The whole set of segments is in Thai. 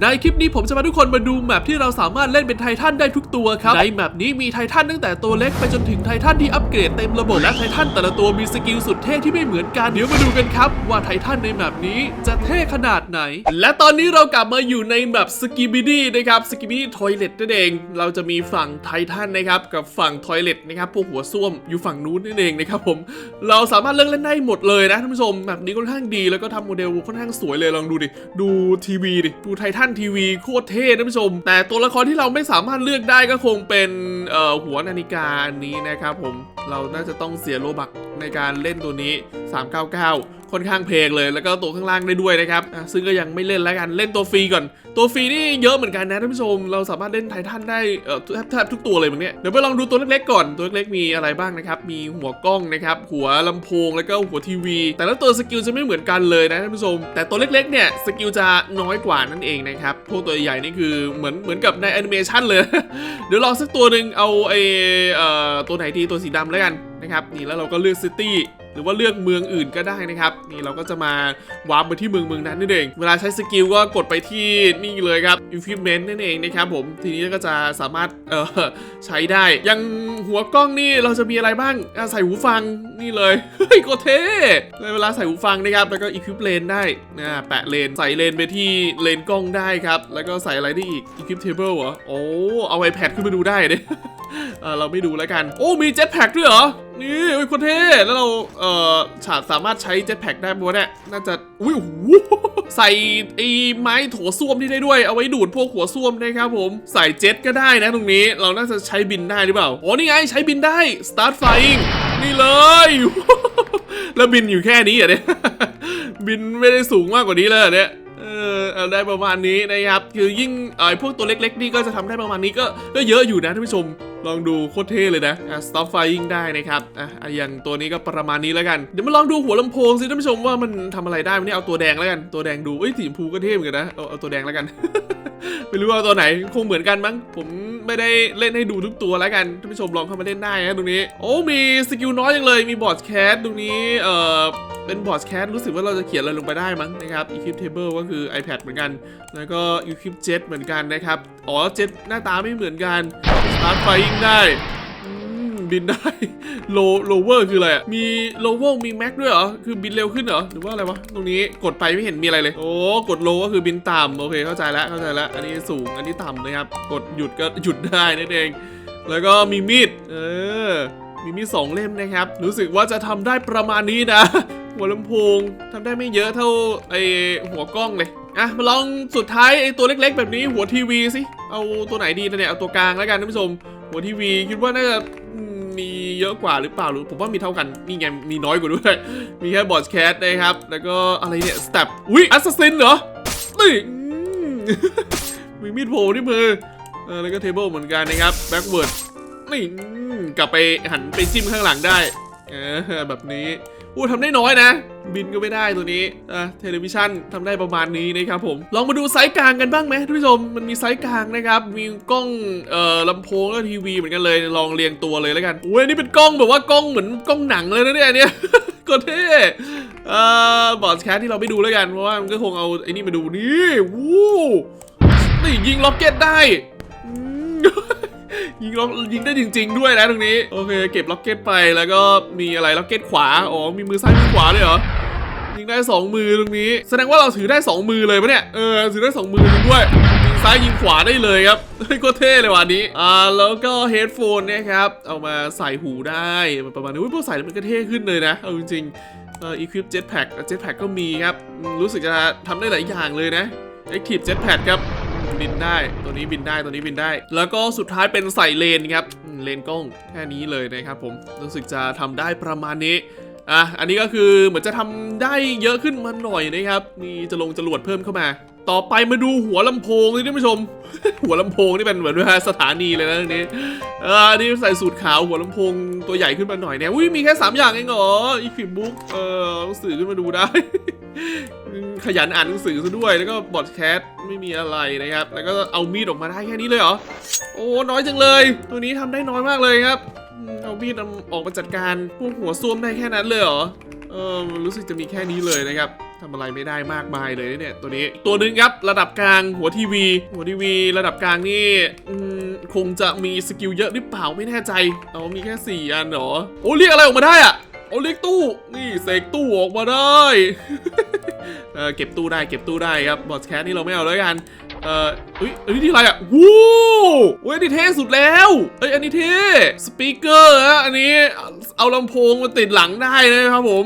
ในคลิปนี้ผมจะพาทุกคนมาดูแมปที่เราสามารถเล่นเป็นไททันได้ทุกตัวครับ ในแมปนี้มีไททันตั้งแต่ตัวเล็กไปจนถึงไททันที่อัปเกรดเต็มระบบและไททันแต่ละตัวมีสกิลสุดเท่ที่ไม่เหมือนกัน เดี๋ยวมาดูกันครับ ว่าไททันในแมปนี้จะเท่ขนาดไหน และตอนนี้เรากลับมาอยู่ในแมปสกิบิดี้นะครับสกิบิดี้ทอยเล็ตนั่นเอง เราจะมีฝั่งไททันนะครับกับฝั่งทอยเล็ตนะครับพวกหัวส้วมอยู่ฝั่งนู้นนั่นเองนะครับผมเราสามารถเลือกเล่นได้หมดเลยนะท่านผู้ชมแบบนี้ค่อนข้างดีแล้วก็ทำโมเดลค่อนข้างสวยเลยลองดูดิดูทีวีดิดูไททันทันทีวีโคตรเท่ท่านผู้ชม แต่ตัวละครที่เราไม่สามารถเลือกได้ก็คงเป็นหัวนาฬิกาอันนี้นะครับผมเราน่าจะต้องเสียโลบักในการเล่นตัวนี้ 399 ค่อนข้างเพลงเลย แล้วก็ตัวข้างล่างได้ด้วยนะครับซึ่งก็ยังไม่เล่นแล้วกันเล่นตัวฟรีก่อน ตัวฟรีนี่เยอะเหมือนกันนะท่านผู้ชม เราสามารถเล่นไททันได้แทบทุกตัวเลยมั้งเนี่ยเดี๋ยวไปลองดูตัวเล็กๆก่อนตัวเล็กๆมีอะไรบ้างนะครับมีหัวกล้องนะครับหัวลำโพงแล้วก็หัวทีวี แต่ละตัวสกิลจะไม่เหมือนกันเลยนะท่านผู้ชม แต่ตัวเล็กๆเนี่ยสกิลจะน้อยกว่านั่นเองนะครับพวกตัวใหญ่นี่คือเหมือนเหมือนกับในแอนิเมชันเลย เดี๋ยวลองสักตัวหนึ่งเอาไอเอ่อตัวไหนดีตัวสีดำแล้วกันนะครับนี่แล้วเราก็เลือกซิตี้ หรือว่าเลือกเมืองอื่นก็ได้นะครับ นี่เราก็จะมาวาร์ปไปที่เมืองเมืองนั้นนั่นเอง เวลาใช้สกิลก็กดไปที่นี่เลยครับ Equipment นั่นเองนะครับผม ทีนี้ก็จะสามารถเออใช้ได้ ยังหัวกล้องนี่เราจะมีอะไรบ้างอะใส่หูฟังนี่เลยเฮ้ยโคเท่เลยเวลาใส่หูฟังนะครับ แล้วก็ Equip เลนได้นะแปะเลนใส่เลนไปที่เลนกล้องได้ครับ แล้วก็ใส่อะไรได้อีก Equip Table เหรอโอ้เอา iPad ขึ้นมาดูได้เนี่ย เราไม่ดูแล้วกัน โอ้มีเจ็ตแพ็กด้วยเหรอ นี่โอ้ยคนเท่แล้วเราเอ่อฉาสามารถใช้เจ็ตแพ็กได้ปะวเนี่ยน่าจะอุ้ยโอ้ใส่ไอ้ไม้โถส้วมที่ได้ด้วยเอาไว้ดูดพวกหัวส้วมนะครับผมใส่เจ็ตก็ได้นะตรงนี้เราน่าจะใช้บินได้หรือเปล่าอ๋อนี่ไงใช้บินได้ start flying นี่เลยแล้วบินอยู่แค่นี้เหรอเนี่ยบินไม่ได้สูงมากกว่านี้เลยเนี่ยเออได้ประมาณนี้นะครับ คือยิ่งเอ่อพวกตัวเล็ก ๆ นี่ก็จะทำได้ประมาณนี้ก็ก็เยอะอยู่นะท่านผู้ชม ลองดูโคตรเท่เลยนะอะ stop flying ได้นะครับอะอย่างตัวนี้ก็ประมาณนี้แล้วกัน เดี๋ยวมาลองดูหัวลำโพงสิท่านผู้ชมว่ามันทำอะไรได้วันนี้เอาตัวแดงแล้วกัน ตัวแดงดูเอ้ยสีชมพูก็เท่เหมือนกันนะ เอาเอาตัวแดงแล้วกัน ไม่รู้ว่าตัวไหนคงเหมือนกันมั้ง ผมไม่ได้เล่นให้ดูทุกตัวแล้วกันท่านผู้ชมลองเข้ามาเล่นได้นะตรงนี้ โอ้มีสกิลน้อยจังเลยมีบอร์ดแคสตรงนี้เอ่อเป็นบอร์ดแคสรู้สึกว่าเราจะเขียนอะไรลงไปได้มั้งนะครับ Equip Table ก็คือ iPad เหมือนกัน แล้วก็ Equip Jet เหมือนกันนะครับ อ๋อ Jet หน้าตาไม่เหมือนกัน Start Flying ได้ บินได้ Low Lower คืออะไรอะมี Lower มี Max ด้วยเหรอคือบินเร็วขึ้นเหรอหรือว่าอะไรวะตรงนี้กดไปไม่เห็นมีอะไรเลยโอ้กด Low ก็คือบินต่ำโอเคเข้าใจแล้วเข้าใจแล้วอันนี้สูงอันนี้ต่ำนะครับกดหยุดก็หยุดได้นั่นเอง แล้วก็มีมีดเออมีมีดสองเล่มนะครับ รู้สึกว่าจะทำได้ประมาณนี้นะ หัวลำโพงทำได้ไม่เยอะเท่าไอหัวกล้องเลยอะมาลองสุดท้ายไอตัวเล็กๆ แบบนี้หัวทีวีสิเอาตัวไหนดีนะเนี่ยเอาตัวกลางแล้วกันท่านผู้ชมหัวทีวีคิดว่าน่าจะ มีเยอะกว่าหรือเปล่าหรือผมว่ามีเท่ากันนี่ไงมีน้อยกว่าด้วย มีแค่บอสแคสนะครับ แล้วก็อะไรเนี่ยสเต็ปอุ้ยแอสซัสซินเหรอนี่มีมีดโผล่ที่มือออแล้วก็เทเบิลเหมือนกันนะครับแบ็กเวิร์ดนี่กลับไปหันไปจิ้มข้างหลังได้แบบนี้ อู้ทำได้น้อยนะ บินก็ไม่ได้ตัวนี้อะเทเลวิชันทำได้ประมาณนี้นะครับผม ลองมาดูไซส์กลางกันบ้างไหมท่านผู้ชม มันมีไซส์กลางนะครับ มีกล้องเอ่อลำโพงแล้วทีวีเหมือนกันเลย ลองเรียงตัวเลยแล้วกันอุ้ยนี่เป็นกล้องแบบว่ากล้องเหมือนกล้องหนังเลยนะเนี่ยนเนี่ยก็เท่เอ่อบอร์ดแคสที่เราไม่ดูแล้วกัน เพราะว่ามันก็คงเอาไอ้นี่มาดูนี่ วู้นี่ยิงล็อกเก็ตได้อืม ยิงล็อกยิงได้จริง ๆ ด้วยนะตรงนี้ โอเค เก็บล็อกเก็ตไปแล้วก็มีอะไรล็อกเก็ตขวา อ๋อ มีมือซ้ายมือขวาเลยเหรอ ยิงได้สองมือตรงนี้ แสดงว่าเราถือได้สองมือเลยปะเนี่ย เออ ถือได้สองมือด้วย ยิงซ้ายยิงขวาได้เลยครับเฮ้ยก็เท่เลยวันนี้ อ่า แล้วก็เฮดโฟนนะครับ เอามาใส่หูได้ประมาณนี้อุ๊ยพอใส่แล้วมันก็เท่ขึ้นเลยนะ เอาจริงๆเอ่อ equip jetpack jetpack ก็มีครับ รู้สึกจะทำได้หลายอย่างเลยนะ active jetpack ครับ บินได้ตัวนี้บินได้ตัวนี้บินได้ แล้วก็สุดท้ายเป็นใส่เลนครับเลนกล้องแค่นี้เลยนะครับผมรู้สึกจะทำได้ประมาณนี้อะอันนี้ก็คือเหมือนจะทำได้เยอะขึ้นมาหน่อยนะครับมีจะลงจรวดเพิ่มเข้ามา ต่อไปมาดูหัวลำโพงนี่ท่านผู้ชม หัวลำโพงนี่เป็นเหมือนว่าสถานีเลยนะอันนี้เอออันนี้ใส่สูตรขาวหัวลำโพงตัวใหญ่ขึ้นมาหน่อยเนี่ยอุ้ยมีแค่สามอย่างเองเหรออีฟิบุ๊กเออหนังสือขึ้นมาดูได้ ขยันอ่านหนังสือซะด้วยแล้วก็บอดแคสต์ไม่มีอะไรนะครับ แล้วก็เอามีดออกมาได้แค่นี้เลยเหรอโอ้น้อยจังเลย ตัวนี้ทำได้น้อยมากเลยครับเอามีดออกมาจัดการพวกหัวส้วมได้แค่นั้นเลยเหรอเออรู้สึกจะมีแค่นี้เลยนะครับ ทำอะไรไม่ได้มากมายเลยเนี่ยตัวนี้ตัวนึงครับระดับกลางหัวทีวี หัวทีวี ระดับกลางนี่คงจะมีสกิลเยอะหรือเปล่าไม่แน่ใจเอามีแค่สี่อันเหรอโอ้เรียกอะไรออกมาได้อะโอ้เรียกตู้นี่เสกตู้ออกมาได้เออเก็บตู้ได้เก็บตู้ได้ครับบอสแคสนี่เราไม่เอาแล้วกัน เอ่อเอ้ยอันนี้ที่อะไรอะวู้เว้ยอันนี้เท่สุดแล้วเอ้ยอันนี้เท่สปีกเกอร์ฮะอันนี้เอาลำโพงมาติดหลังได้นะครับผม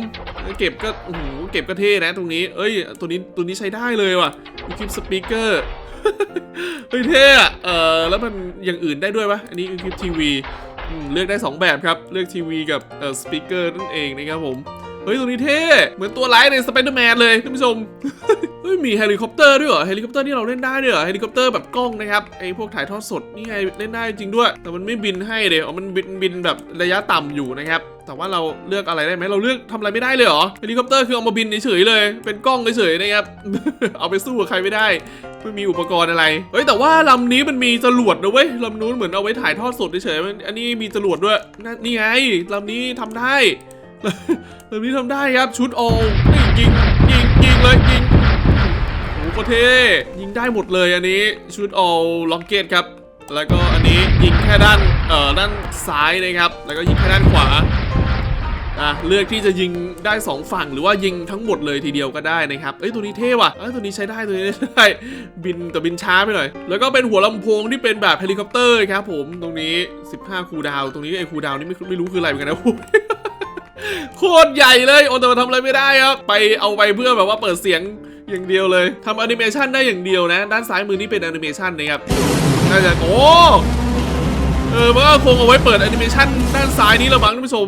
เก็บก็โอ้โหเก็บก็เท่นะตรงนี้ เอ้ยตัวนี้ตัวนี้ใช้ได้เลยว่ะคลิปสปีกเกอร์เฮ้ยเท่อะเออแล้วมันอย่างอื่นได้ด้วยปะอันนี้คือคลิปทีวีเลือกได้ 2 แบบครับ เลือกทีวีกับเอ่อสปีกเกอร์นั่นเองนะครับผม เฮ้ยตรงนี้เท่เหมือนตัวร้ายในสไปเดอร์แมนเลยท่านผู้ชมเฮ้ยมีเฮลิคอปเตอร์ด้วยเหรอเฮลิคอปเตอร์นี่เราเล่นได้ด้วยเหรอเฮลิคอปเตอร์แบบกล้องนะครับไอพวกถ่ายทอดสดนี่ไงเล่นได้จริงด้วย แต่มันไม่บินให้เดี๋ยวมันบินบินแบบระยะต่ำอยู่นะครับแต่ว่าเราเลือกอะไรได้ไหมเราเลือกทำอะไรไม่ได้เลยเหรอเฮลิคอปเตอร์คือเอามาบินเฉยเลย เป็นกล้องเฉยนะครับเอาไปสู้กับใครไม่ได้ไม่มีอุปกรณ์อะไรเฮ้ยแต่ว่าลำนี้มันมีจรวดนะเว้ยลำนู้นเหมือนเอาไว้ถ่ายทอดสดเฉยๆมันอันนี้มีจรวดด้วยนี่ไงลำนี้ทำได้ ลำนี้ทำได้ครับชุดโอนี่ยิงยิงยิงเลยยิงโอ้โหเท่ยิงได้หมดเลยอันนี้ชุด all rocket ครับ แล้วก็อันนี้ยิงแค่ด้านเอ่อด้านซ้ายนะครับ แล้วก็ยิงแค่ด้านขวาอะเลือกที่จะยิงได้สองฝั่งหรือว่ายิงทั้งหมดเลยทีเดียวก็ได้นะครับเอ้ยตัวนี้เท่ว่ะเอ้ยตัวนี้ใช้ได้ตัวนี้ใช้ได้บินแต่บินช้าไปหน่อย แล้วก็เป็นหัวลำโพงที่เป็นแบบเฮลิคอปเตอร์ครับผมตรงนี้ 15 คูดาวตรงนี้ไอ้คูดาวน์นี่ไม่ไม่รู้คืออะไรเหมือนกันนะ โคตรใหญ่เลยโอ้แต่มันทำอะไรไม่ได้ครับ ไปเอาไปเพื่อแบบว่าเปิดเสียงอย่างเดียวเลยทำแอนิเมชันได้อย่างเดียวนะ ด้านซ้ายมือนี่เป็นแอนิเมชันนะครับน่าจะโอ้เออมันก็คงเอาไว้เปิดแอนิเมชันด้านซ้ายนี้ละมั้งท่านผู้ชม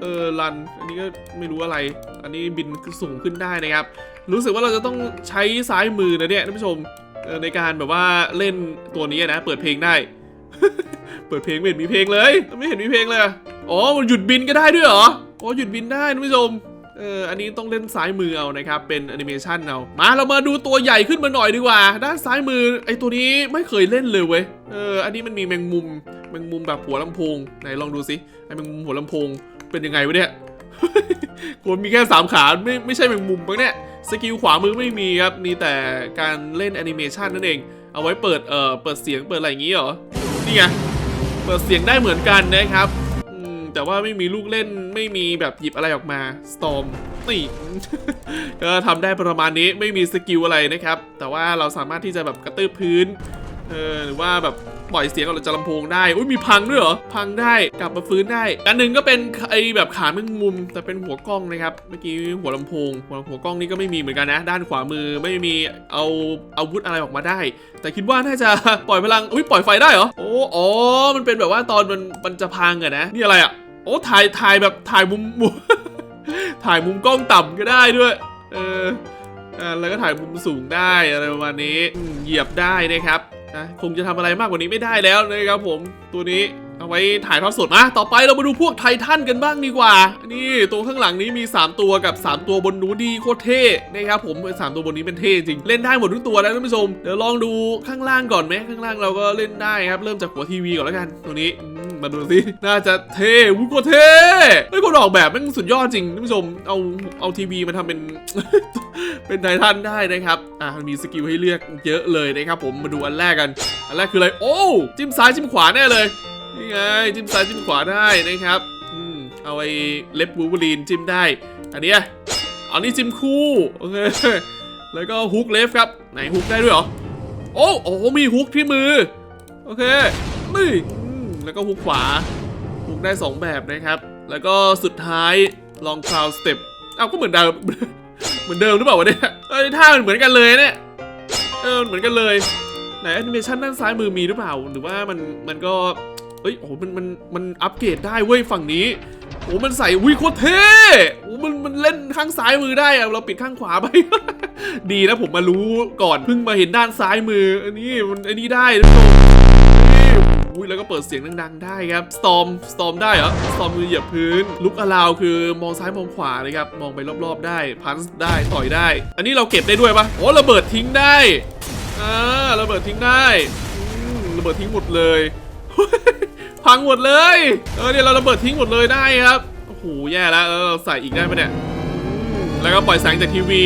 เออรัน อันนี้ก็ไม่รู้อะไร อันนี้บินสูงขึ้นได้นะครับ รู้สึกว่าเราจะต้องใช้ซ้ายมือนะเนี่ยท่านผู้ชมเออในการแบบว่าเล่นตัวนี้นะ เปิดเพลงได้ เปิดเพลงไม่เห็นมีเพลงเลย ไม่เห็นมีเพลงเลยอ๋อมันหยุดบินก็ได้ด้วยเหรอ โอ๋อหยุดบินได้ท่านผู้ชมเอออันนี้ต้องเล่นซ้ายมือเอานะครับ เป็นแอนิเมชันเอามาเรามาดูตัวใหญ่ขึ้นมาหน่อยดีกว่า ด้านซ้ายมือไอตัวนี้ไม่เคยเล่นเลยเว้ยเอออันนี้มันมีแมงมุมแมงมุมแบบหัวลำโพงไหนลองดูสิไอแมงมุมหัวลำโพงเป็นยังไงวะเนี่ยคนมีแค่สามขาไม่ไม่ใช่แมงมุมปะเนี่ยสกิลขวามือไม่มีครับมีแต่การเล่นแอนิเมชันนั่นเอง เอาไว้เปิดเอ่อเปิดเสียงเปิดอะไรอย่างงี้เหรอนี่ไงเปิดเสียงได้เหมือนกันนะครับ แต่ว่าไม่มีลูกเล่นไม่มีแบบหยิบอะไรออกมาสตอมนี่ก็ทำได้ประมาณนี้ไม่มีสกิลอะไรนะครับ แต่ว่าเราสามารถที่จะแบบกระตือพื้นเออหรือว่าแบบ ปล่อยเสียงออกจากลำโพงได้ อุ้ยมีพังด้วยเหรอ พังได้กลับมาฟื้นได้ อันหนึ่งก็เป็นไอแบบขาแมงมุม แต่เป็นหัวกล้องนะครับ เมื่อกี้หัวลำโพง หัวหัวกล้องนี่ก็ไม่มีเหมือนกันนะ ด้านขวามือไม่มีเอาอาวุธอะไรออกมาได้ แต่คิดว่าน่าจะปล่อยพลัง อุ้ยปล่อยไฟได้เหรอ โอ้อ๋อ มันเป็นแบบว่าตอนมันมันจะพังอะนะ นี่อะไรอะโอ้ถ่ายถ่ายแบบถ่ายมุมมุมถ่ายมุมกล้องต่ำก็ได้ด้วย เอออ่าแล้วก็ถ่ายมุมสูงได้อะไรประมาณนี้เหยียบได้นะครับ นะคงจะทำอะไรมากกว่านี้ไม่ได้แล้วนะครับผมตัวนี้ เอาไว้ถ่ายทอดสดมาต่อไปเรามาดูพวกไททันกันบ้างดีกว่า นี่ตัวข้างหลังนี้มี 3 ตัวกับ 3 ตัวบนนู้นดีโคตรเท่นะครับผมสามตัวบนนี้เป็นเท่จริง เล่นได้หมดทุกตัวแล้วท่านผู้ชม เดี๋ยวลองดูข้างล่างก่อนไหมข้างล่างเราก็เล่นได้ครับ เริ่มจากหัวทีวีก่อนแล้วกัน ตัวนี้มาดูสิน่าจะเท่วุ้ยโคตรเท่เฮ้ยคนออกแบบแมันสุดยอดจริงท่านผู้ชม เอาเอาทีวีมาทำเป็นเป็นไททันได้นะครับ อ่ามีสกิลให้เลือกเยอะเลยนะครับผมมาดูอันแรกกัน อันแรกคืออะไร โอ้ จิ้มซ้ายจิ้มขวาแน่เลย นี่ไงจิ้มซ้ายจิ้มขวาได้นะครับอืมเอาไอ้เล็บวูล์ฟเวอรีนจิ้มได้ อันเนี้ยอันนี้จิ้มคู่โอเคแล้วก็ฮุกเลฟครับไหนฮุกได้ด้วยเหรอโอ้โอ้มีฮุกที่มือโอเคนี่แล้วก็ฮุกขวาฮุกได้สองแบบนะครับ แล้วก็สุดท้ายลองคราวสเต็ปเอ้าก็เหมือนเดิมเหมือนเดิมหรือเปล่าวะเนี่ยเอ้ยท่ามันเหมือนกันเลยเนี่ยเออเหมือนกันเลยไหนแอนิเมชันด้านซ้ายมือมีหรือเปล่าหรือว่ามันมันก็ เอ้ยโอ้มันมันมันอัปเกรดได้เว้ยฝั่งนี้โอ้มันใส่วิโคตรเท่โอ้มันมันเล่นข้างซ้ายมือได้อะเราปิดข้างขวาไป ดีนะผมมารู้ก่อนเพิ่งมาเห็นด้านซ้ายมือ อันนี้มันอันนี้ได้ท่านผู้ชมนี่อุ้ยแล้วก็เปิดเสียงดังๆ ได้ครับ storm storm ได้เหรอ storm มือเหยียบพื้น ลุกอลาวคือมองซ้ายมองขวาเลยครับ มองไปรอบๆ ได้ พันส์ได้ ต่อยได้ อันนี้เราเก็บได้ด้วยปะโอ้ระเบิดทิ้งได้ อ่า ระเบิดทิ้งได้ ระเบิดทิ้งหมดเลย พังหมดเลย เออเนี่ยเราระเบิดทิ้งหมดเลยได้ครับ โอ้โห แย่แล้วเราใส่อีกได้ปะเนี่ย แล้วก็ปล่อยแสงจากทีวี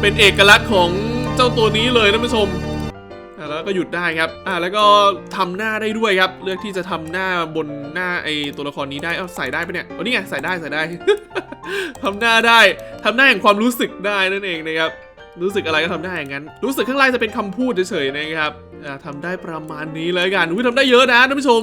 เป็นเอกลักษณ์ของเจ้าตัวนี้เลยท่านผู้ชมแล้วก็หยุดได้ครับ อ่า แล้วก็ทำหน้าได้ด้วยครับ เลือกที่จะทำหน้าบนหน้าไอตัวละครนี้ได้ เอาใส่ได้ปะเนี่ยโอ้นี่ไง ใส่ได้ใส่ได้ทำหน้าได้ทำหน้าแห่งความรู้สึกได้นั่นเองนะครับ รู้สึกอะไรก็ทำได้อย่างนั้น รู้สึกข้างล่างจะเป็นคำพูดเฉยๆนะครับ อ่าทำได้ประมาณนี้เลยกันอุ้ยทำได้เยอะนะท่านผู้ชม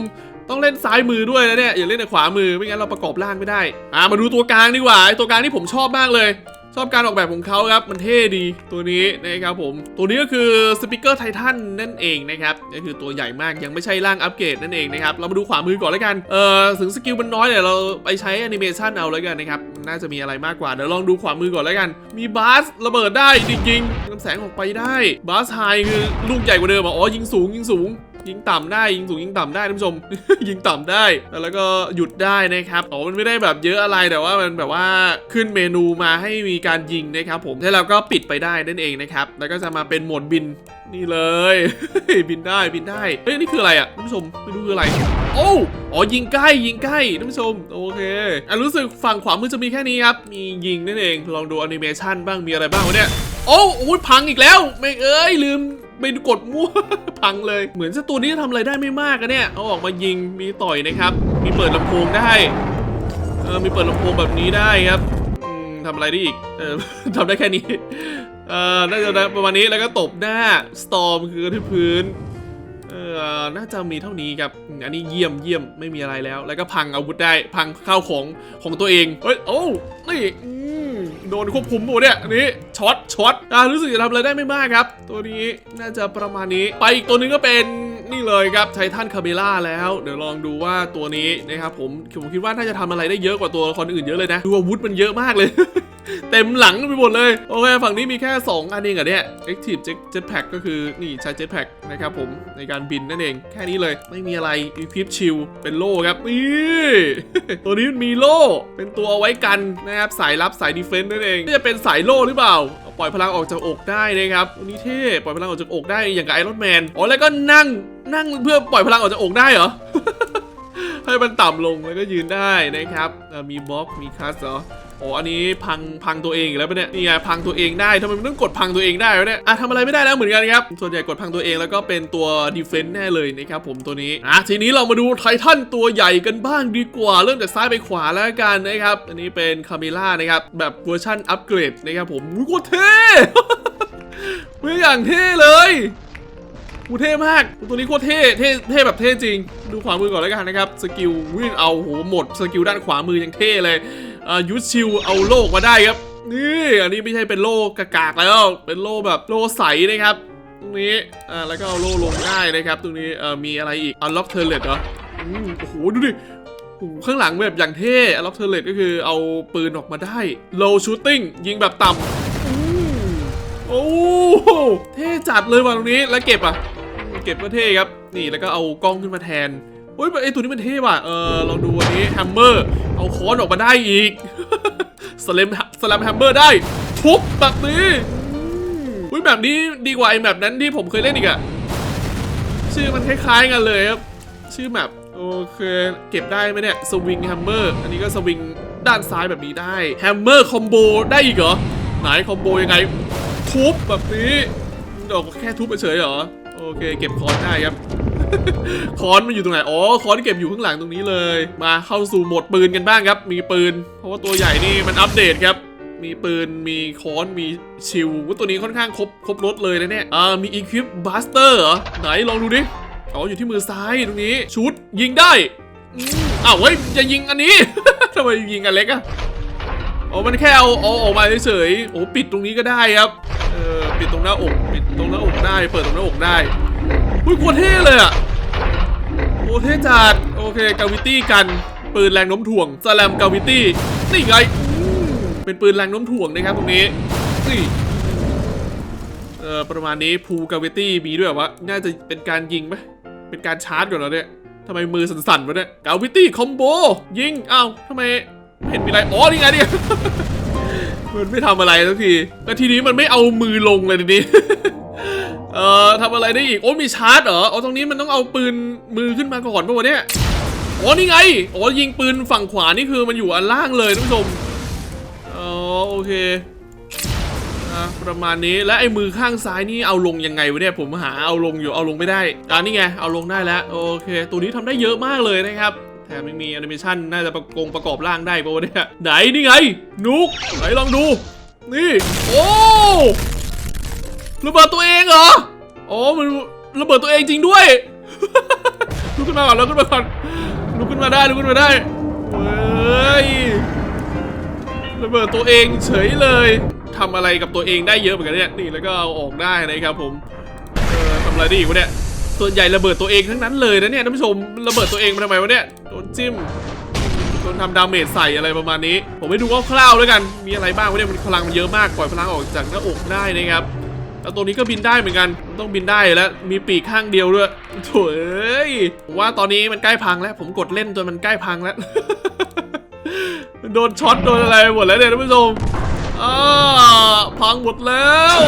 ต้องเล่นซ้ายมือด้วยนะเนี่ยอย่าเล่นแต่ขวามือไม่งั้นเราประกอบร่างไม่ได้อ่ามาดูตัวกลางดีกว่าไอตัวกลางที่ผมชอบมากเลย ชอบการออกแบบของเขาครับมันเท่ดีตัวนี้นะครับผม ตัวนี้ก็คือสปิเกอร์ไททันนั่นเองนะครับก็คือตัวใหญ่มากยังไม่ใช่ร่างอัปเกรดนั่นเองนะครับเรามาดูขวามือก่อนแล้วกันเออถึงสกิลมันน้อยเนี่ยเราไปใช้แอนิเมชันเอาแล้วกันนะครับน่าจะมีอะไรมากกว่าเดี๋ยวลองดูขวามือก่อนแล้วกัน มีบาสระเบิดได้จริงๆน้ำแสงออกไปได้บาสไฮคือลูกใหญ่กว่าเดิมอ๋อยิงสูงยิงสูง ยิงต่ำได้ยิงสูงยิงต่ำได้ท่านผู้ชม ยิงต่ำได้ แล้วก็หยุดได้นะครับอ๋อมันไม่ได้แบบเยอะอะไรแต่ว่ามันแบบว่าขึ้นเมนูมาให้มีการยิงนะครับผมแล้วเราก็ปิดไปได้นั่นเองนะครับแล้วก็จะมาเป็นโหมดบินนี่เลย บินได้บินได้เฮ้ยนี่คืออะไรอะท่านผู้ชมไม่รู้คืออะไรโอ้อ๋อยิงใกล้ยิงใกล้ท่านผู้ชมโอเคอะรู้สึกฝั่งขวามือจะมีแค่นี้ครับมียิงนั่นเองลองดูแอนิเมชันบ้างมีอะไรบ้างวะเนี่ย โอ้โอ้ยพังอีกแล้ว ไม่เอ้ยลืมไปกดมั่วพังเลย เหมือนเจ้าตัวนี้จะทำอะไรได้ไม่มากอะเนี่ย เอาออกมายิงมีต่อยนะครับ มีเปิดลำโพงได้ เออมีเปิดลำโพงแบบนี้ได้ครับทำอะไรได้อีก เออทำได้แค่นี้ เออน่าจะประมาณนี้แล้วก็ตบหน้าสตอมคือทืบพื้น เออน่าจะมีเท่านี้ครับ อันนี้เยี่ยมเยี่ยมไม่มีอะไรแล้ว แล้วก็พังอาวุธได้ พังข้าวของของตัวเอง เฮ้ย โอ้ นี่ โดนควบคุมหมดเนี่ยอันนี้ช็อตช็อตอ่ารู้สึกจะทำอะไรได้ไม่มากครับ ตัวนี้น่าจะประมาณนี้ ไปอีกตัวหนึงก็เป็น นี่เลยครับไททันคาเมล่าแล้ว เดี๋ยวลองดูว่าตัวนี้นะครับผมผมคิดว่าน่าจะทำอะไรได้เยอะกว่าตัวละครอื่นเยอะเลยนะดูอาวุธมันเยอะมากเลย เต็มหลังไปหมดเลย โอเค ฝั่งนี้มีแค่ 2 อันเองเหรอะเนี่ย Active Jet Jetpack ก็คือนี่ใช้ Jetpack นะครับผมในการบินนั่นเอง แค่นี้เลย ไม่มีอะไร Equip Shield เป็นโล่ครับนี่ตัวนี้มีโล่เป็นตัวเอาไว้กันนะครับสายรับสายดีเฟนต์นั่นเองจะเป็นสายโล่หรือเปล่าปล่อยพลังออกจากอกได้นะครับตัวนี้เท่ ปล่อยพลังออกจากอกได้อย่างกับไอรอนแมน อ๋อ แล้วก็นั่ง นั่งเพื่อปล่อยพลังออกจากอกได้เหรอ ให้มันต่ำลงแล้วก็ยืนได้นะครับมีบล็อกมีคัสเหรอโอ้อันนี้พังพังตัวเองอีกแล้วปะเนี่ยนี่ไงพังตัวเองได้ทำไมมันต้องกดพังตัวเองได้วะเนี่ยอะทำอะไรไม่ได้แล้วเหมือนกันครับ ส่วนใหญ่กดพังตัวเองแล้วก็เป็นตัวดีเฟนต์แน่เลยนะครับผมตัวนี้ อะทีนี้เรามาดูไททันตัวใหญ่กันบ้างดีกว่า เริ่มจากซ้ายไปขวาแล้วกันนะครับ อันนี้เป็นคาเมล่านะครับ แบบเวอร์ชันอัปเกรดนะครับผมโคตรเท่ไม่อย่างเท่เลย กูเท่มากตัวนี้โคตรเท่เท่เท่แบบเท่จริง ดูขวามือก่อนแล้วกันนะครับสกิลวิ่งเอาโหหมดสกิลด้านขวามือยังเท่เลยอ่ายูทธชิลเอาโลกมาได้ครับนี่อันนี้ไม่ใช่เป็นโลกกากๆแล้ว เป็นโลแบบโลใสนะครับ ตรงนี้อ่าแล้วก็เอาโลลงได้นะครับ ตรงนี้เอ่อมีอะไรอีก unlock turret เหรออืโอ้โหดูดิโอ้โหข้างหลังแบบอย่างเท่ unlock turret ก็คือเอาปืนออกมาได้ low shooting ยิงแบบต่ำอืมโอ้โหเท่จัดเลยว่ะตรงนี้แล้วเก็บอะ เก็บก็เท่ครับ นี่แล้วก็เอากล้องขึ้นมาแทนเฮ้ยไอตัวนี้มันเท่ว่ะ เออลองดูอันนี้แฮมเมอร์ เอาค้อนออกมาได้อีกสเลมสลัมแฮมเมอร์ได้ทุบแบบนี้อืมอุ้ยแบบนี้ดีกว่าไอแบบนั้นที่ผมเคยเล่นอีกอะชื่อมันคล้ายๆกันเลยครับ ชื่อแบบโอเค เก็บได้ไหมเนี่ยสวิงแฮมเมอร์ อันนี้ก็สวิงด้านซ้ายแบบนี้ได้แฮมเมอร์คอมโบได้อีกเหรอ ไหนคอมโบยังไง ทุบแบบนี้ดอกแค่ทุบเฉยๆเหรอ โอเค เก็บคอนได้ครับ คอนมันอยู่ตรงไหน อ๋อ คอนเก็บอยู่ข้างหลังตรงนี้เลย มาเข้าสู่โหมดปืนกันบ้างครับ มีปืน เพราะว่าตัวใหญ่นี่มันอัปเดตครับ มีปืน มีค้อน มีชิลว่าตัวนี้ค่อนข้างครบครบรถเลยนะเนี่ยอ่ามี Equip Buster เหรอ ไหนลองดูดิ อ๋อ อยู่ที่มือซ้ายตรงนี้ ชุดยิงได้อ้าวเฮ้ยจะยิงอันนี้ทำไมยิงอันเล็กอะ อ๋อมันแค่เอาเอาออกมาเฉยๆโอ้ปิดตรงนี้ก็ได้ครับ เออปิดตรงหน้าอกปิดตรงหน้าอกได้ เปิดตรงหน้าอกได้อุ้ยโคตรเท่เลยอะโอ้เท่จัดโอเคกาวิตี้กันปืนแรงโน้มถ่วงสแลมกาวิตี้นี่ไงเป็นปืนแรงโน้มถ่วงนะครับตรงนี้นี่เออประมาณนี้พูกาวิตี้มีด้วยวะน่าจะเป็นการยิงไหมเป็นการชาร์จก่อนแล้วเนี่ยทำไมมือสั่นๆวะเนี่ยกาวิตี้คอมโบยิงอ้าวทำไม เห็นมีอะไรอ๋อนี่ไงเนี่มันไม่ทำอะไรสักทีแล้วทีนี้มันไม่เอามือลงเลยทีนี้ เอ่อทำอะไรได้อีก โอ้มีชาร์จเหรออ๋อตรงนี้มันต้องเอาปืนมือขึ้นมาก่อนป่ะวะเนี่ยอ๋อนี่ไงอ๋อยิงปืนฝั่งขวานี่คือมันอยู่อันล่างเลยท่านผู้ชมอ๋อโอเคประมาณนี้และไอ้มือข้างซ้ายนี่เอาลงยังไงวะเนี่ยผมหาเอาลงอยู่เอาลงไม่ได้อ่านี่ไงเอาลงได้แล้วโอเค ตัวนี้ทำได้เยอะมากเลยนะครับ แถมยังมีแอนิเมชันน่าจะประกงประกอบร่างได้ปะวะเนี่ยไหนนี่ไง นุกไหนลองดู นี่ โอ้ระเบิดตัวเองเหรออ๋อมันระเบิดตัวเองจริงด้วยลุกขึ้นมาก่อนลุกขึ้นมาก่อนลุกขึ้นมาได้ลุกขึ้นมาได้เฮ้ยระเบิดตัวเองเฉยเลยทำอะไรกับตัวเองได้เยอะเหมือนกันเนี่ยนี่แล้วก็เอาออกได้นะครับผมเออทำอะไรได้อีกวะเนี่ยส่วนใหญ่ระเบิดตัวเองทั้งนั้นเลยนะเนี่ยท่านผู้ชมระเบิดตัวเองมาทำไมวะเนี่ยโดนจิ้มโดนทำดาเมจใส่อะไรประมาณนี้ ผมไปดูคร่าวๆแล้วกัน มีอะไรบ้างวะเนี่ยมันพลังมันเยอะมากปล่อยพลังออกจากหน้าอกได้นะครับแล้วตัวนี้ก็บินได้เหมือนกัน ต้องบินได้แล้ว มีปีกข้างเดียวด้วยโถ่เอ้ยผมว่าตอนนี้มันใกล้พังแล้ว ผมกดเล่นจนมันใกล้พังแล้ว โดนช็อตโดนอะไรหมดแล้วเนี่ยท่านผู้ชมอ่าพังหมดแล้ว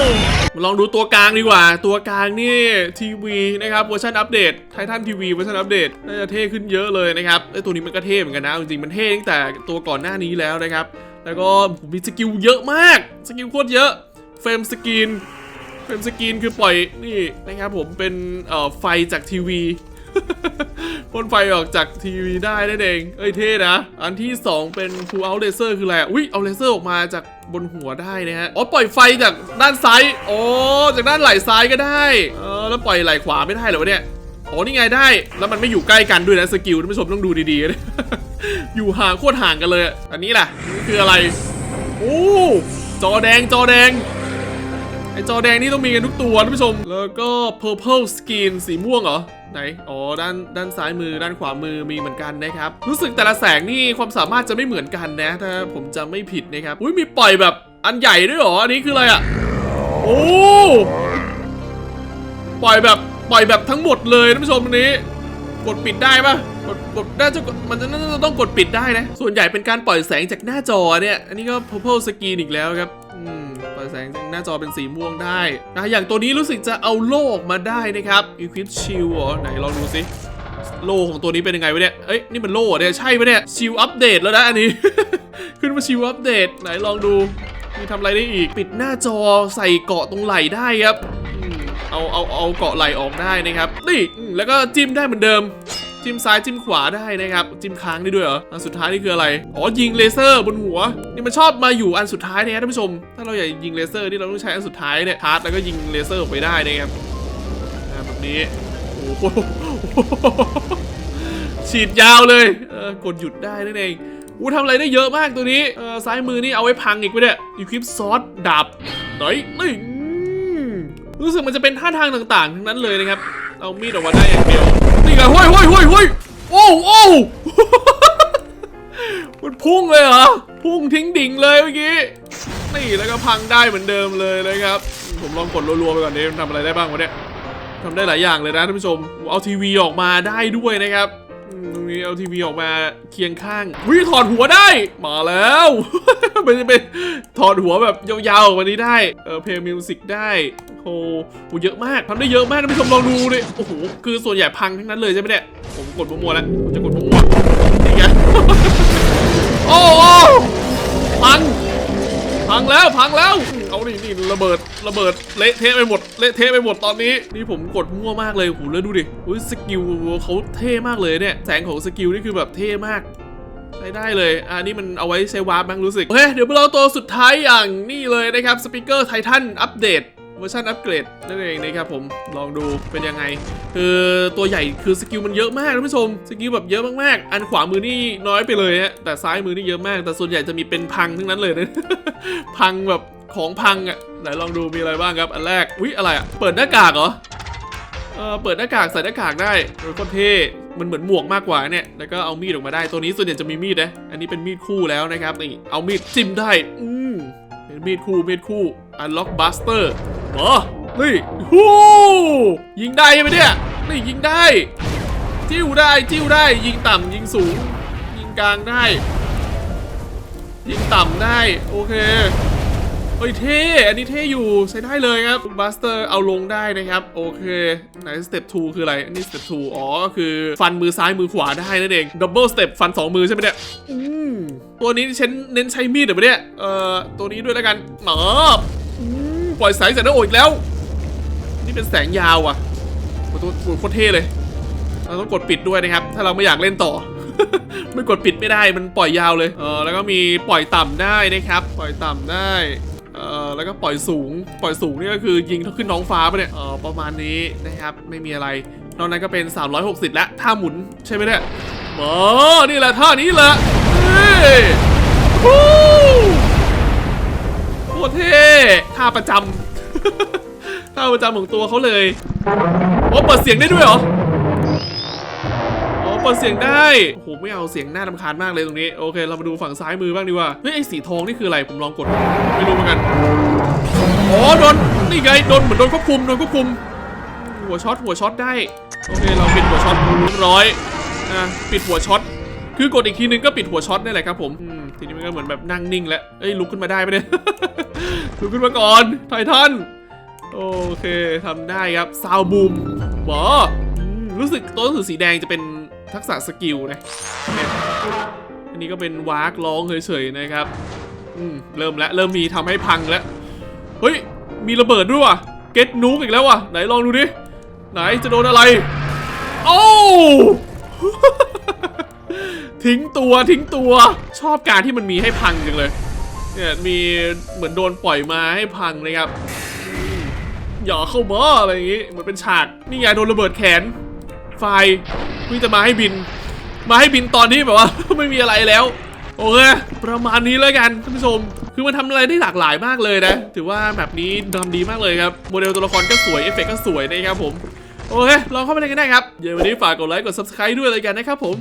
ลองดูตัวกลางดีกว่า ตัวกลางนี่ทีวีนะครับเวอร์ชันอัปเดตไททันทีวีเวอร์ชันอัปเดตน่าจะเท่ขึ้นเยอะเลยนะครับไอตัวนี้มันก็เท่เหมือนกันนะจริงๆมันเท่ตั้งแต่ตัวก่อนหน้านี้แล้วนะครับ แล้วก็มีสกิลเยอะมากสกิลโคตรเยอะเฟรมสกินเฟรมสกินคือปล่อยนี่นะครับผมเป็นไฟจากทีวี พ่นไฟออกจากทีวีได้นั่นเอง เอ้ยเท่นะ อันที่ 2 เป็น pull out laser คืออะไรอุ้ยเอาเลเซอร์ออกมาจากบนหัวได้นะฮะ อ๋อปล่อยไฟจากด้านซ้าย อ๋อจากด้านไหล่ซ้ายก็ได้ เออแล้วปล่อยไหล่ขวาไม่ได้เหรอวะเนี่ย อ๋อนี่ไงได้ แล้วมันไม่อยู่ใกล้กันด้วยนะสกิลท่านผู้ชมต้องดูดีๆ อยู่ห่างโคตรห่างกันเลย อันนี้แหละนี่คืออะไร โอ้จอแดงจอแดง จอแดงนี่ต้องมีกันทุกตัวท่านผู้ชม แล้วก็ purple skin สีม่วงเหรอ ไหน อ๋อ ด้าน ด้านซ้ายมือ ด้านขวามือมีเหมือนกันนะครับ รู้สึกแต่ละแสงนี่ความสามารถจะไม่เหมือนกันนะ ถ้าผมจำไม่ผิดนะครับ อุ้ยมีปล่อยแบบอันใหญ่ด้วยเหรอ อันนี้คืออะไรอะโอ้ ปล่อยแบบ ปล่อยแบบทั้งหมดเลยท่านผู้ชมอันนี้ กดปิดได้ปะกดกดน่าจะกดมันจะน่าจะต้องกดปิดได้นะ ส่วนใหญ่เป็นการปล่อยแสงจากหน้าจอเนี่ย อันนี้ก็ purple screen อีกแล้วครับ อืมปล่อยแสงหน้าจอเป็นสีม่วงได้นะอย่างตัวนี้รู้สึกจะเอาโล่ออกมาได้นะครับ equip shield เหรอไหนลองดูสิโล่ของตัวนี้เป็นยังไงวะเนี่ย เอ้ยนี่มันโล่เนี่ยใช่ปะเนี่ยชิลอัปเดตแล้วนะอันนี้ ขึ้นมาชิลอัปเดตไหนลองดูมีทำอะไรได้อีก ปิดหน้าจอใส่เกาะตรงไหล่ได้ครับเอาเอาเอาเกาะไหล่ออกได้นะครับ นี่แล้วก็จิ้มได้เหมือนเดิม จิ้มซ้ายจิ้มขวาได้นะครับ จิ้มค้างได้ด้วยเหรอ อันสุดท้ายนี่คืออะไร อ๋อ ยิงเลเซอร์บนหัว นี่มันชอบมาอยู่อันสุดท้ายเนี่ยท่านผู้ชม ถ้าเราอยากยิงเลเซอร์นี่เราต้องใช้อันสุดท้ายเนี่ยชาร์จแล้วก็ยิงเลเซอร์ออกไปได้นะครับแบบนี้ โอ้โห ฉีดยาวเลย เออกดหยุดได้นั่นเองอู้ทำอะไรได้เยอะมากตัวนี้ เออซ้ายมือนี่เอาไว้พังอีกไว้เนี่ยอีคลิปซอสดาบไหนนี่รู้สึกมันจะเป็นท่าทางต่างๆ ทั้งนั้นเลยนะครับ เอามีดออกมาได้อย่างเดียว นี่ไงห้ยห้ยห้ยห้ยโอ้โอ้มันพุ่งเลยเหรอ พุ่งทิ้งดิ่งเลยเมื่อกี้ นี่แล้วก็พังได้เหมือนเดิมเลยนะครับ ผมลองกดรัวๆไปก่อนดิมันทำอะไรได้บ้างวะเนี่ยทำได้หลายอย่างเลยนะท่านผู้ชม เอาทีวีออกมาได้ด้วยนะครับมตรงนี้เอาทีวีออกมาเคียงข้างวิถอดหัวได้ มาแล้วมันเป็นถอดหัวแบบยาวๆออกมานี้ได้ เออเพลงมิวสิกได้ โอ้โหเยอะมากทำได้เยอะมากท่านผู้ชมลองดูดิโอ้โหคือส่วนใหญ่พังทั้งนั้นเลยใช่ไหมเนี่ยผมกดมั่วๆแล้วผมจะกดมั่วๆนี่ไงโอ้โหพังพังแล้วพังแล้ว เอานี่นี่ระเบิดระเบิดเละเทะไปหมดเละเทะไปหมดตอนนี้ นี่ผมกดมั่วมากเลยโอ้โหแล้วดูดิอุ้ยสกิลเขาเท่มากเลยเนี่ยแสงของสกิลนี่คือแบบเท่มากใช้ได้เลยอ่านี่มันเอาไว้ใช้วาร์ปบ้างรู้สึก โอเค เดี๋ยวเราตัวสุดท้ายอย่างนี่เลยนะครับ สปีกเกอร์ไททันอัปเดต เวอร์ชันอัปเกรดนั่นเองนะครับผมลองดูเป็นยังไง คือตัวใหญ่คือสกิลมันเยอะมากท่านผู้ชมสกิลแบบเยอะมากๆ อันขวามือนี่น้อยไปเลยฮะแต่ซ้ายมือนี่เยอะมาก แต่ส่วนใหญ่จะมีเป็นพังทั้งนั้นเลยนะพังแบบของพังอะไหนลองดูมีอะไรบ้างครับอันแรกอุ๊ยอะไรอะเปิดหน้ากากเหรอเออเปิดหน้ากากใส่หน้ากากได้เออโคตรเท่มันเหมือนหมวกมากกว่าเนี่ย แล้วก็เอามีดออกมาได้ ตัวนี้ส่วนใหญ่จะมีมีดนะ อันนี้เป็นมีดคู่แล้วนะครับนี่ เอามีดจิ้มได้ อืมเป็นมีดคู่ มีดคู่ unlock buster อ๋อ นี่ฮู้ยิงได้ใช่ไหมเนี่ยนี่ยิงได้ จิ้วได้จิ้วได้ ยิงต่ำยิงสูง ยิงกลางได้ ยิงต่ำได้ โอเคเฮ้ยเท่อันนี้เท่อยู่ใช้ได้เลยครับบัสเตอร์เอาลงได้นะครับ โอเคไหนสเต็ป2คืออะไรอันนี้สเต็ป2อ๋อ ก็คือฟันมือซ้ายมือขวาได้นั่นเองดับเบิลสเต็ปฟัน 2 มือใช่ไหมเนี่ยอืมตัวนี้เน้นเน้นใช้มีดเหรอเนี่ยเอ่อตัวนี้ด้วยแล้วกันหมอบอืม ปล่อยแสงจากหน้าอกอีกแล้ว นี่เป็นแสงยาวอะโอ้โหตัวโคตรเท่เลย เราต้องกดปิดด้วยนะครับ ถ้าเราไม่อยากเล่นต่อ ไม่กดปิดไม่ได้มันปล่อยยาวเลยเออแล้วก็มีปล่อยต่ำได้นะครับ ปล่อยต่ำได้เออแล้วก็ปล่อยสูง ปล่อยสูงนี่ก็คือยิงขึ้นน้องฟ้าไปเนี่ยเออประมาณนี้นะครับ ไม่มีอะไร นอกนั้นก็เป็น 360 แล้วท่าหมุนใช่ไหมเนี่ยเออนี่แหละท่านี้แหละเฮ้ยฮู้ คตรเท่ท่าประจำท่าประจำของตัวเขาเลยโอ้เปิดเสียงได้ด้วยเหรออ๋อเปิดเสียงได้โอ้โหไม่เอาเสียงหน่ารำคาญมากเลยตรงนี้โอเค เรามาดูฝั่งซ้ายมือบ้างดีกว่าเฮ้ยไอสีทองนี่คืออะไรผมลองกดไม่รู้เหมือนกันอ๋อโดนนี่ไงโดนเหมือนโดนควบคุมโดนควบคุม หัวช็อตหัวช็อตได้โอเคเราปิดหัวช็อตเรียบร้อยอะปิดหัวช็อต คือกดอีกทีนึงก็ปิดหัวช็อตนี่แหละครับผมอืมทีนี้มันก็เหมือนแบบนั่งนิ่งแล้วเอ้ยลุกขึ้นมาได้ไหมเนี่ยลุกขึ้นมาก่อนไททันโอเคทำได้ครับซาวบูมบอมรู้สึกตัวหนังสือสีแดงจะเป็นทักษะสกิลนะเนี่ยอันนี้ก็เป็นวากร้องเฉยๆนะครับอืมเริ่มแล้วเริ่มมีทำให้พังแล้ว เฮ้ย มีระเบิดด้วยว่ะ เก็ตนูกอีกแล้วว่ะ ไหนลองดูดิ ไหนจะโดนอะไร โอ้ ทิ้งตัวทิ้งตัวชอบการที่มันมีให้พังจังเลยเนี่ยมีเหมือนโดนปล่อยมาให้พังนะครับอย่าเข้ามาออะไรอย่างงี้เหมือนเป็นฉากนี่ไงโดนระเบิดแขน ไฟพิ่จะมาให้บิน มาให้บินตอนนี้แบบว่า ไม่มีอะไรแล้วโอเคประมาณนี้แล้วกันท่านผู้ชม คือมันทำอะไรได้หลากหลายมากเลยนะ ถือว่าแบบนี้ทำดีมากเลยครับ โมเดลตัวละครก็สวยเอฟเฟกต์ก็สวยนะครับผม โอเคลองเข้าไปเล่นกันได้ครับ เดี๋ยววันนี้ฝากกดไลค์กด subscribe ด้วยเลยกันนะครับผม